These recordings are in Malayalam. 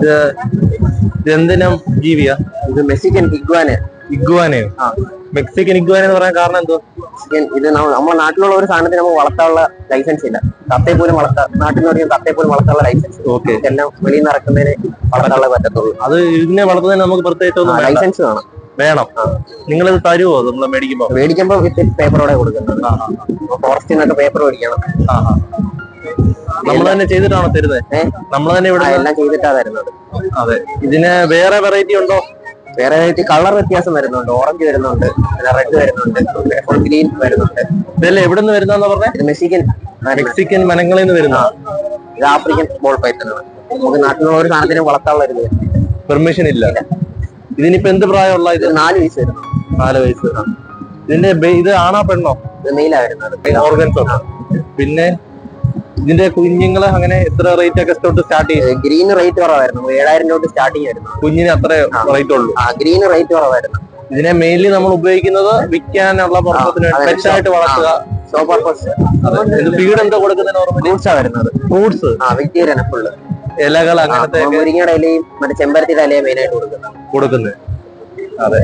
ഇത് ഇതെന്തിനും ജീവിയാ? ഇത് മെക്സിക്കൻ ഇഗ്വാന്. ഇഗ്വാനയോ. മെക്സിക്കൻ ഇഗ്വാന എന്ന് പറയാൻ കാരണം എന്തോ മെക്സിക്കൻ ഇത് നമ്മ- നമ്മുടെ നാട്ടിലുള്ള ഒരു സാധനത്തിന് നമുക്ക് വളർത്താനുള്ള ലൈസൻസ് ഇല്ല. തത്തയെ പോലും വളർത്താൻ നാട്ടിൽ നിന്ന് പറയുമ്പോൾ തത്തയെ പോലും വളർത്താനുള്ള ലൈസൻസ് ഓക്കെ. എല്ലാം വെളിയിൽ നിന്ന് ഇറക്കുന്നതിന് വളർത്താനുള്ള പറ്റത്തുള്ളൂ. അത് ഇതിനെ വളർത്തുന്നതിന് നമുക്ക് പ്രത്യേകിച്ച് ഒന്നും വേണ്ട. ലൈസൻസ് വേണം. വേണം. നിങ്ങളിത് തരുമോ നമ്മൾ മേടിക്കുമ്പോ? മേടിക്കുമ്പോൾ വിത്ത് പേപ്പറോടെ കൊടുക്കുന്നത് ഫോറസ്റ്റിൽ നിന്നൊക്കെ പേപ്പർ മേടിക്കണം. നമ്മൾ തന്നെ ചെയ്തിട്ടാണോ തരുന്നത് നമ്മൾ തന്നെ ഇവിടെ എല്ലാം ചെയ്തിട്ടാ തരുന്നത്. അതെ. ഇതിന് വേറെ വെറൈറ്റി ഉണ്ടോ? വേറെ വെറൈറ്റി കളർ വ്യത്യാസം വരുന്നുണ്ട്. ഓറഞ്ച് വരുന്നുണ്ട്. റെഡ് വരുന്നുണ്ട്. ഗ്രീൻ വരുന്നുണ്ട്. ഇതല്ലേ എവിടെ നിന്ന് വരുന്നതെന്ന് പറഞ്ഞേ? ഇത് മെക്സിക്കൻ മെക്സിക്കൻ വനങ്ങളിൽ നിന്ന് വരുന്ന ഇത് ആഫ്രിക്കൻ ബോൾ പൈത്തനാണ് നമുക്ക് നാട്ടിലുള്ള ഒരു സാധനത്തിന് വളർത്താനുള്ള ഒരു പെർമിഷൻ ഇല്ല. ഇതിനിപ്പോ എന്ത് പ്രായമുള്ള ഇത്? നാല് വയസ്സ് വരുന്നു. നാല് വയസ്സ്. ഇതിന്റെ ഇത് ആണോ പെണ്ണോ? ഇത് മെയിലാ വരുന്നത്. ഓർഗൻസ് പിന്നെ ഇതിന്റെ കുഞ്ഞുങ്ങൾ അങ്ങനെ എത്ര റേറ്റ് ഒക്കെ തൊട്ട് സ്റ്റാർട്ട് ചെയ്യും ഗ്രീൻ റേറ്റ് കുറവായിരുന്നു. ഏഴായിരം രൂപ സ്റ്റാർട്ടിങ് ആയിരുന്നു. കുഞ്ഞിന് അത്ര റേറ്റ് ഉള്ളൂ. ആ ഗ്രീൻ റേറ്റ് കുറവായിരുന്നു. ഇതിനെ മെയിൻലി നമ്മൾ ഉപയോഗിക്കുന്നത് വിൽക്കാനുള്ള പർപ്പസിന്. പെറ്റായിട്ട് വളർത്തുക. ഫീഡ് എന്താ കൊടുക്കുന്നത് നോർമലി ഫ്രൂട്ട്സാ വരുന്നത്. ഫ്രൂട്ട്സ് ആ വെജിറ്റേറിയൻ ഫുള്ള് ഇലകൾ അങ്ങനത്തെ മുരിങ്ങയുടെ ഇലയും മറ്റേ ചെമ്പരത്തിയുടെ ഇലയും മെയിൻ ആയിട്ട് കൊടുക്കുന്നത്. കൊടുക്കുന്നത് അതെ.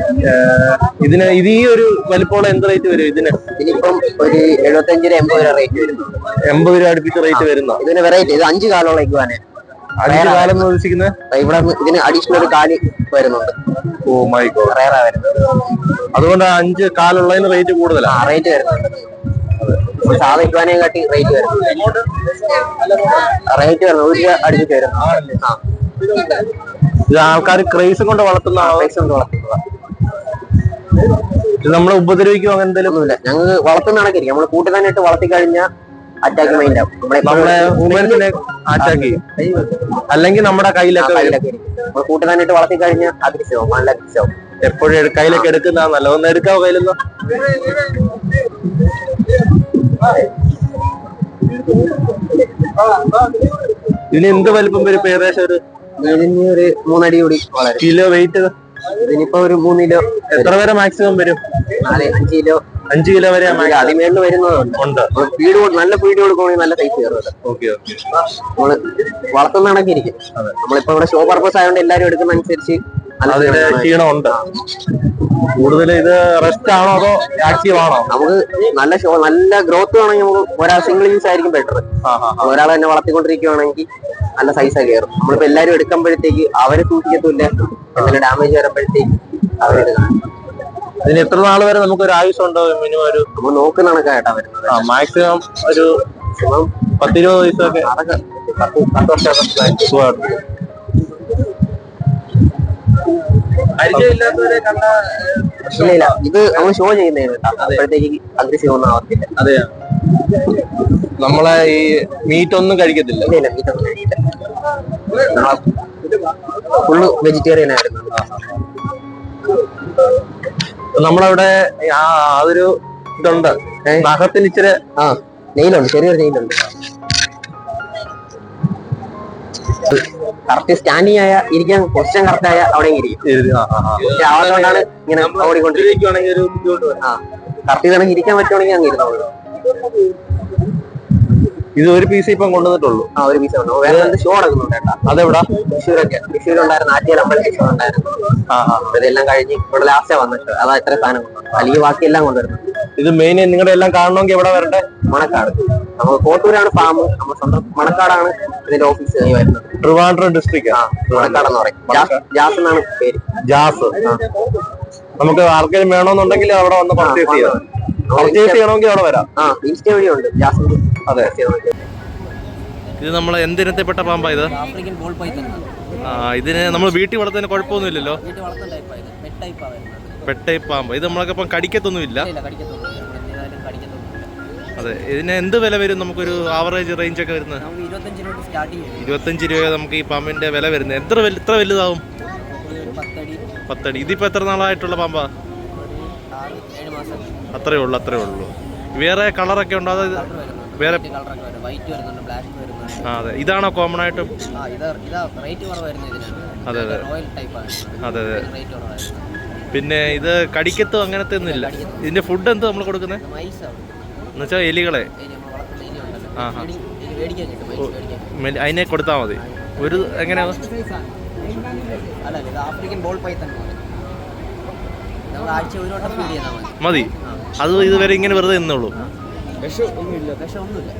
ഇതിന് ഇത് ഈ ഒരു വലിപ്പമുള്ള എന്ത് റേറ്റ് വരും ഇതിന്? ഇതിനിപ്പം ഒരു എഴുപത്തഞ്ച് എൺപത് രൂപ റേറ്റ് വരുന്നുണ്ട്. എൺപത് രൂപ അടുപ്പിച്ച് റേറ്റ് വരുന്ന. ഇതിന് വെറൈറ്റി ഇത് അഞ്ച് കാലമുള്ള ഇഗ്വാനെ അഞ്ച് കാലം ഉദ്ദേശിക്കുന്നത്? ഇവിടെ ഇതിന് അഡീഷണൽ ഒരു കാൽ വരുന്നുണ്ട്. ഓ മൈ ഗോഡ് റയറാ വരുന്നത്. അതുകൊണ്ട് അഞ്ച് കാലുള്ളതിന് റേറ്റ് കൂടുതലാണ് റേറ്റ് വരുന്നുണ്ട്. സാധാ ഇഗ്വാനയെ കാട്ടി റേറ്റ് വരുന്നുണ്ട്. റേറ്റ് വരുന്നത് ഒരു രൂപ അടുപ്പിച്ച് ആ ഇത് ആൾക്കാർ ക്രൈസ് കൊണ്ട് വളർത്തുന്ന ക്രൈസ് കൊണ്ട് വളർത്തുന്നതാ. ഇത് നമ്മളെ ഉപദ്രവിക്കും അങ്ങനെ എന്തെങ്കിലും? ഒന്നുമില്ല. ഞങ്ങൾ വളർത്തുന്ന കണക്കിരിക്കും. നമ്മൾ കൂട്ടി തന്നെ ഇട്ട് വളർത്തി കഴിഞ്ഞാൽ അറ്റാക്ക് മൈൻഡ് ആവും നമ്മളെ വുമൻസിനെ അറ്റാക്ക് ചെയ്യും. അല്ലെങ്കിൽ നമ്മുടെ കയ്യിലൊക്കെ നമ്മൾ കൂട്ടി വളർത്തി കഴിഞ്ഞാൽ അഗ്രസീവാവും നല്ല അഗ്രസീവാവും എപ്പോഴും കയ്യിലൊക്കെ എടുക്കുന്ന നല്ല ഒന്ന് എടുക്കാവോ കയ്യിലൊന്ന്? ഇതിന് എന്ത് വലിപ്പം വരും? ഏകദേശം ഒരു ഒരു മൂന്നടി കൂടി കിലോ വെയിറ്റ് ഇതിനിപ്പോ ഒരു മൂന്ന് കിലോ എത്ര വരെ മാക്സിമം വരും? നാല് അഞ്ച് കിലോ. അഞ്ച് കിലോ വരെ അതിമേളിൽ വരുന്നതുണ്ട്. ഉണ്ട്. ഫീഡ് നല്ല ഫീഡ് കൊടുക്കുകയാണെങ്കിൽ നല്ല സൈസ് കയറുന്നത് ഓക്കെ ഓക്കെ. നമ്മൾ വളർത്തുന്ന കണക്കിരിക്കും. നമ്മളിപ്പോ ഇവിടെ ഷോ പർപ്പസ് ആയതുകൊണ്ട് എല്ലാരും എടുക്കുന്ന അനുസരിച്ച് അതിന്റെ. ക്ഷീണമുണ്ട്. കൂടുതൽ ഇത് റെസ്റ്റ് ആണോ അതോ ആക്റ്റീവ് ആണോ? നമുക്ക് നല്ല ഷോ നല്ല ഗ്രോത്ത് വേണമെങ്കിൽ നമുക്ക് ഒരാൾ സിംഗിൾ യൂസ് ആയിരിക്കും ബെറ്റർ. ഒരാൾ തന്നെ വളർത്തിക്കൊണ്ടിരിക്കുകയാണെങ്കിൽ നല്ല സൈസ് കയറും. നമ്മളിപ്പോ എല്ലാരും എടുക്കുമ്പോഴത്തേക്ക് അവർ സൂക്ഷിക്കത്തില്ല എന്തെങ്കിലും ഡാമേജ് വരുമ്പോഴത്തേക്ക് അവരെടുക്കണം ഇതിന് എത്ര നാൾ വരെ നമുക്ക് ഒരു ആയുസ് ഉണ്ടോ മിനിമം ഒരു നമ്മൾ നോക്കുന്ന കണക്കായിട്ടാ വരുന്നത്. മാക്സിമം ഒരു പത്തിരുപത് വയസ്സൊക്കെ. അതൊക്കെ പത്ത് പത്ത് വർഷമൊക്കെ ഇല്ല ഇത് നമ്മൾ ഷോ ചെയ്യുന്നതിന് കേട്ടോ. അപ്പോഴത്തേക്ക് അഗ്രസീവ് ഒന്നും ആവത്തില്ല. അതെ നമ്മളെ ഈ മീറ്റ് ഒന്നും കഴിക്കത്തില്ല. ഇല്ല കഴിയില്ല ഫുള്ള് വെജിറ്റേറിയൻ ആയിരുന്നു നമ്മളവിടെ ആ അതൊരു ഇതുണ്ട്. നഖത്തിന് ഇച്ചിരി ആ നെയിലുണ്ട്. ചെറിയൊരു നെയിലുണ്ട്. കറക്റ്റ് സ്റ്റാൻഡിങ് ആയ ഇരിക്കാൻ പൊസിഷൻ കറക്റ്റ് ആയ അവിടെ ഇരിക്കും. ഇങ്ങനെ ഓടിക്കൊണ്ടിരിക്കുകയാണെങ്കിൽ. ആ കറക്റ്റ് ഇരിക്കാൻ പറ്റുവാണെങ്കിൽ അങ്ങ് ഇരുന്നോളൂ. ഇത് ഒരു പീസ് ഇപ്പം കൊണ്ടുവന്നിട്ടുള്ളൂ. ആ ഒരു പീസ് ഉണ്ട് വേറെ രണ്ട് ഷോ നടക്കുന്നുണ്ട് അതെവിടാ? തൃശ്ശൂരൊക്കെ. തൃശ്ശൂരുണ്ടായിരുന്നു ആറ്റിയാൽ അമ്പലത്തിൽ ഷോ ഉണ്ടായിരുന്നു. ഇതെല്ലാം കഴിഞ്ഞ് ഇവിടെ ലാസ്റ്റേ വന്നിട്ട് അതാ ഇത്ര സാധനം അല്ലെങ്കിൽ ബാക്കിയെല്ലാം കൊണ്ടുവരുന്നത്. ഇത് മെയിൻ നിങ്ങളുടെ എല്ലാം കാണണമെങ്കിൽ എവിടെ വരട്ടെ. മണക്കാട്. നമുക്ക് കോട്ടൂരാണ് ഫാം നമ്മുടെ സ്വന്തം മണക്കാടാണ് ഇതിന്റെ ഓഫീസ് വരുന്നത്. ട്രിവാൻഡ്രം ഡിസ്ട്രിക്ട് മണക്കാട് മണക്കാടെന്ന് പറയും. ജാസ് ജാസ് എന്നാണ് പേര്. ജാസ്. നമുക്ക് ആർക്കെങ്കിലും വേണമെന്നുണ്ടെങ്കിൽ അവിടെ വന്ന് പർച്ചേസ് ചെയ്യാം. പർച്ചേസ് ചെയ്യണമെങ്കിൽ അവിടെ വരാം. ആ ഇൻസ്റ്റ വഴിയുണ്ട് ജാസ് അതെ. ഇത് നമ്മൾ എന്തിനത്തെപ്പെട്ട പാമ്പാ ഇത്? ആഫ്രിക്കൻ ബോൾ പൈത്തൺ ആ, ഇതിന് നമ്മൾ വീട്ടിൽ വളർത്തുന്നതിന് കുഴപ്പമൊന്നുമില്ലല്ലോ. വീട്ടിൽ വളർത്തുന്ന ടൈപ്പാണ് ഇത്. പെറ്റ് ടൈപ്പാണ് വരുന്നത്. പെട്ട പാമ്പ് ഇത് നമ്മളൊക്കെ ഇപ്പം കടിക്കത്തൊന്നുമില്ല. അതെ ഇതിന് എന്ത് വില വരും നമുക്കൊരു ആവറേജ് റേഞ്ച് ഒക്കെ വരുന്നത്? ഇരുപത്തഞ്ച് രൂപ നമുക്ക് ഈ പാമ്പിന്റെ വില വരുന്നത്. എത്ര എത്ര വലുതാവും? പത്തടി. ഇതിപ്പോ എത്ര നാളായിട്ടുള്ള പാമ്പാ? അത്രേ ഉള്ളൂ അത്രേ ഉള്ളൂ. വേറെ കളറൊക്കെ ഉണ്ടോ? അത് വേറെ അതെ. ഇതാണോ കോമൺ ആയിട്ട്? അതെ, അതെ. അതെ അതെ. പിന്നെ ഇത് കടിക്കത്തോ അങ്ങനത്തെ ഒന്നും ഇല്ല ഇതിന്റെ ഫുഡ് എന്ത് നമ്മൾ കൊടുക്കുന്നത് എന്നുവെച്ചാൽ എലികളെ. ആ ഹാ അതിനെ കൊടുത്താൽ മതി. ഒരു എങ്ങനെയാ? അല്ല ഇത് ആഫ്രിക്കൻ ബോൾ പൈത്തൺ നമ്മൾ ആഴ്ച ഒരു വട്ടം ഫീഡ് ചെയ്താൽ മതി. അത് ഇതുവരെ ഇങ്ങനെ വെറുതെ നിന്നുള്ളൂ ഒന്നുമില്ല വിഷമൊന്നുമില്ല.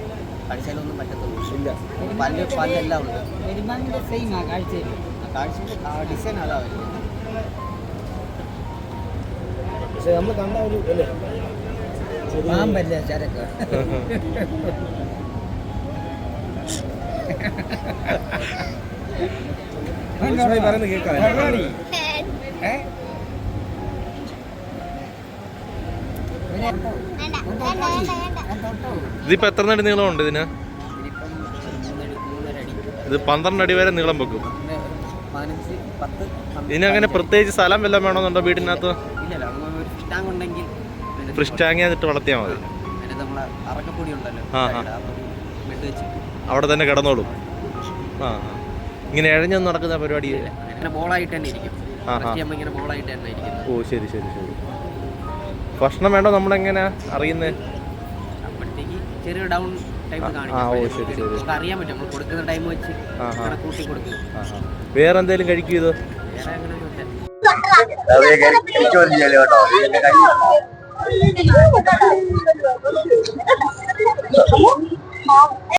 കഴിച്ചാലൊന്നും പക്ഷെ നമ്മൾ കണ്ട ഒരു അല്ലേ പാമ്പല്ലേ ചരക്ക്? പറയുന്നത് കേൾക്കാം. ഇതിപ്പോ എത്ര നടി നീളമുണ്ട് ഇതിന്? ഇത് പന്ത്രണ്ട് അടി വരെ നീളം വെക്കും. ഇനി അങ്ങനെ പ്രത്യേകിച്ച് സ്ഥലം വല്ലതും വേണമെന്നുണ്ടോ വീടിനകത്ത്? ടാങ്ക് ഉണ്ടെങ്കിൽ ഫ്രിഷ് ടാങ്ക് ചെയ്തിട്ട് വളർത്തിയാൽ മതി. അതിന് നമ്മളെ അറക്കപ്പൊടി ഉണ്ടല്ലോ ആ, ആ. ബെഡ് വെച്ച് അവിടെ തന്നെ കിടന്നോളും. ആ ആ. ഇങ്ങനെ ഇഴഞ്ഞൊന്നും നടക്കുന്ന പരിപാടി അങ്ങനെ ബോളായിട്ട് തന്നെ ഇരിക്കും. ആ, ആ. ഇങ്ങനെ ബോളായിട്ട് തന്നെ ഇരിക്കുന്നത് ഓ ശരി ശരി ശരി. ഭക്ഷണം വേണ്ടോ നമ്മളെങ്ങനെ? അറിയുന്നത് അപ്പോഴത്തേക്ക് ചെറിയ ഡൗൺ ടൈം ആ, കാണിക്കും. ആ, ഓ, അപ്പോഴത്തേക്ക് ശരി, ശരി. നമുക്ക് അറിയാൻ പറ്റും. നമ്മൾ കൊടുക്കുന്ന ടൈം വെച്ച് ആ, ആ. കൊടുക്കും. വേറെ എന്തെങ്കിലും കഴിക്കും ഇത്? വേറെ അങ്ങനെ ഒന്നുമില്ല കേട്ടോ.